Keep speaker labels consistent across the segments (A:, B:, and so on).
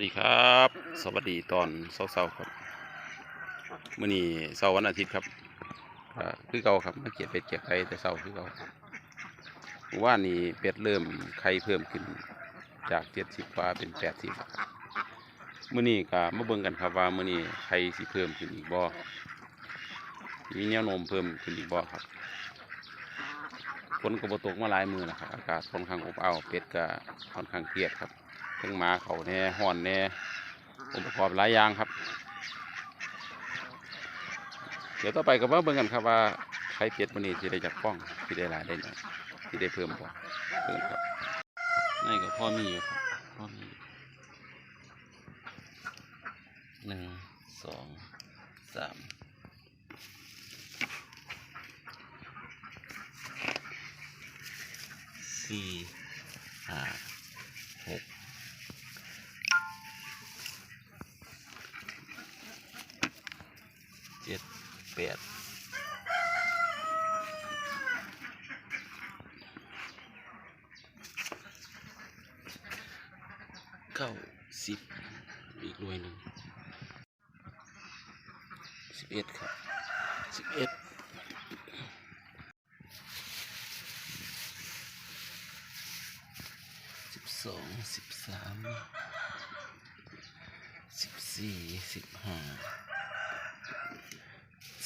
A: วัสดีครับ สวัสดีตอนเช้าๆครับมื่อนี้เช้าวันอาทิตย์ครับคือเก่าครับมาเก็บเป็ดเก็บไข่แต่เช้าคือเก่าว่านี้เป็ดเริ่มไข่เพิ่มขึ้นจากเจ็ดสิบกว่าเป็นแปดสิบมื่อนี้ก็มาเบิ่งกันครับว่ามื่อนี้ไข่สิเพิ่มขึ้นอีกบ่มีแนวโน้มเพิ่มขึ้นอีกบ่ครับ ฝนก็บตกมาหลายมือแล้วครับอากาศค่อนข้างอบอ้าวเป็ดก็ค่อนข้างเครียดครับทั้งหมาเขาแน่ห่อนแน่องค์ประกอบหลายอย่างครับ เดี๋ยวต่อไปก็มาเบิ่งกันครับว่าไข่เป็ดวันนี้ที่ได้จากป้องที่ได้หลายได้หน่อยที่ได้เพิ่มบ่เพิ่มครับนี่ก็พ่อมีอยู่ครับพ่อมีหนึ่งสองสาม สี่ห้าหกเจ็ดแปดเก้าสิบอีกหน่วยหนึ่งสิบเอ็ดครับสิบเอ็ด สิบสองสิบสามสิบสี่สิบห้า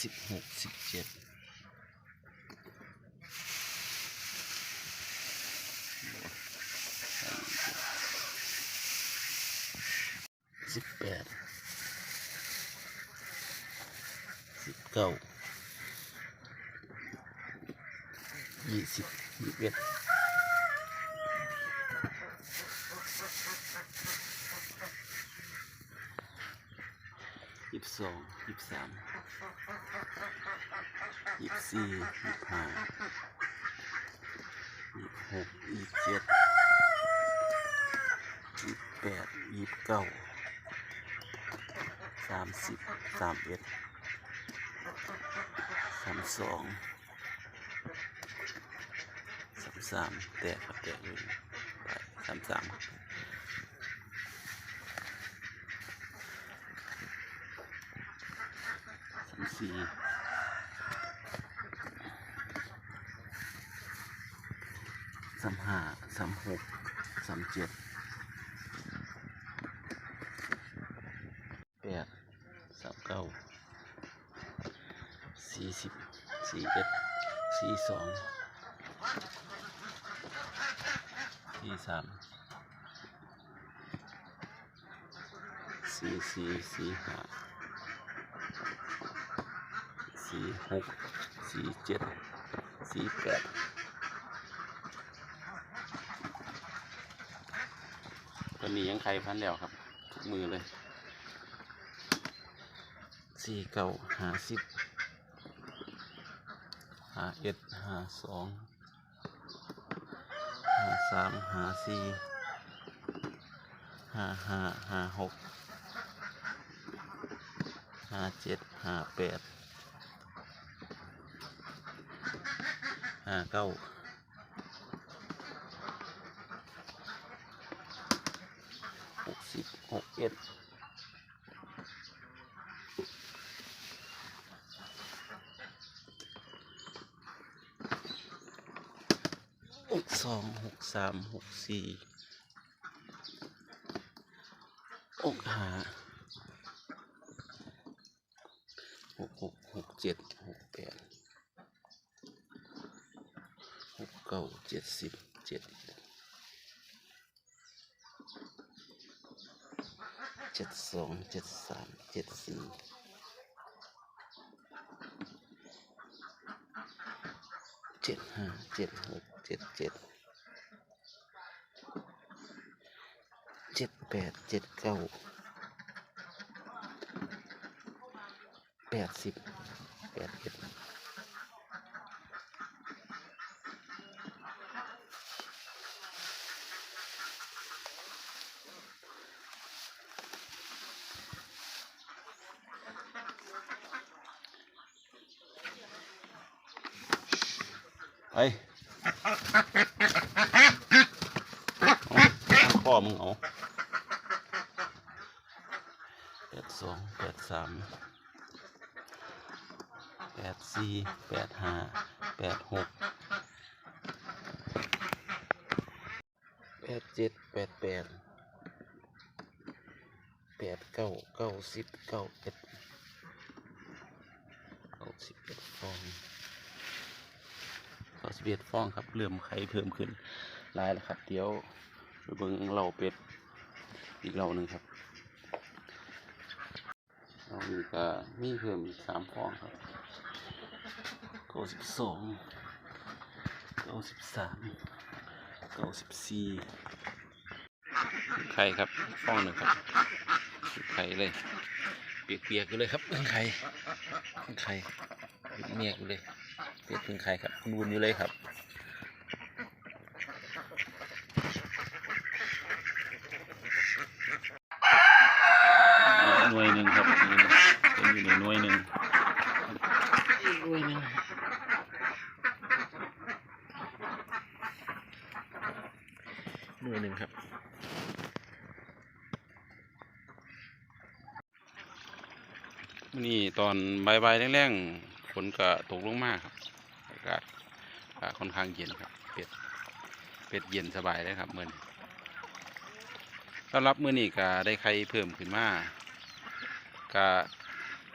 A: สิบหกสิบเจ็ดสิบแปดสิบเก้ายี่สิบยี่สิบเอ็ด สิบสองยี่สามยี่สี่ยี่ห้ายี่หกยี่เจ็ดยี่แปดยี่เก้าสามสิบสามเอ็ดสามสองสามสามแตะครับแตะเลยไปสามสาม สี่สามห้าสามหกสามเจ็ดแปดสามเก้าสี่สิบสี่เอ็ดสี่สองสี่สามสี่สี่สี่ห้า สี่หกสี่เจ็ดสี่แปดตอนนี้ยังไข่พันแล้วครับ ทุกมือเลยสี่เก้าหาสิบหาเอ็ดหาสองหาสามหาสี่หาห้าหาหกหาเจ็ดหาแปด ห้าเก้าหกสิบหกเอ็ดหกสองหกสามหกสี่หกห้าหกหกหกเจ็ดหกแปดห กเก้าเจ็ดสิบเจ็ดเจ็ดสองเจ็ดสามเจ็ดสี่เจ็ดห้าเจ็ดหกเจ็ดเจ็ดเจ็ดแปดเจ็ดเก้าแปดสิบแปดเอ็ด ไปเอาข้อมึงเอาแปดสองแปดสามแปดสี่แปดห้าแปดหกแปดเจ็ดแปดแปดแปดเก้าเก้าสิบเก้าเอ็ดเก้าสิบเอ็ดฟอง สิบเอ็ดฟองครับเริ่มไข่เพิ่มขึ้นลายแล้วครับ เดี๋ยวไปเบิ่งเราเป็ดอีกเราหนึ่งครับเรามีก็มีเพิ่มอีกสามฟองครับเก้าสิบสองเก้าสิบสามเก้าสิบสี่ไข่ครับฟองหนึ่งครับไข่เลย เปียกๆอยู่เลยครับไข่เพิ่งไข่เมียกอยู่เลย เปียกเพิ่งไข่ครับวุ่นๆอยู่เลยครับอีกหน่วยหนึ่งครับนี่เป็นอยู่ในหน่วยหนึ่งอีกหน่วยหนึ่งหน่วยหนึ่งครับมื้อนี่ตอนบ่ายๆแรงๆฝนก็ตกลงมาครับอากาศก็ค่อนข้างเย็นครับ เป็ด เป็ดเย็นสบายเลยครับมื้อนี้สำหรับมื้อนี้ก็ได้ไข่เพิ่มขึ้นมาก็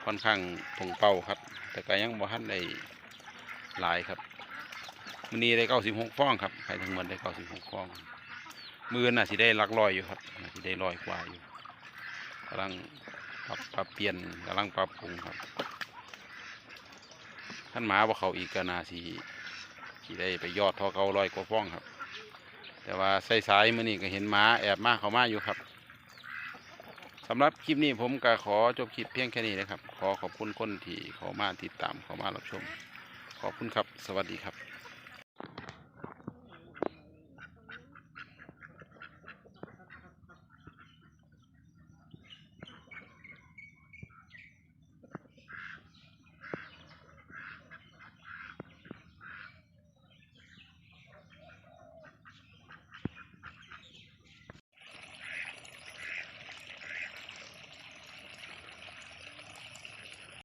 A: ค่อนข้างตรงเป้าครับ แต่ก็ยังบ่ทันได้หลายครับมื้อนี้ได้เก้าสิบหกฟองครับไข่ทั้งหมดได้เก้าสิบหกฟอง มือน่ะสิได้ลักร้อยอยู่ครับน่าสิได้ร้อยกว่าอยู่กำลังปรับปรับเปลี่ยนกำลังปรับปรุงครับ ท่านหมาว่าเขาอีกก็น่าสิสิได้ไปยอดทอเขารอยกว่าฟองครับ แต่ว่าสายมื่อนี้ก็เห็นหมาแอบมาเขามาอยู่ครับสำหรับคลิปนี้ผมก็ขอจบคลิปเพียงแค่นี้นะครับ ขอขอบคุณคนที่เขามาติดตามเขามารับชม ขอบคุณครับ สวัสดีครับ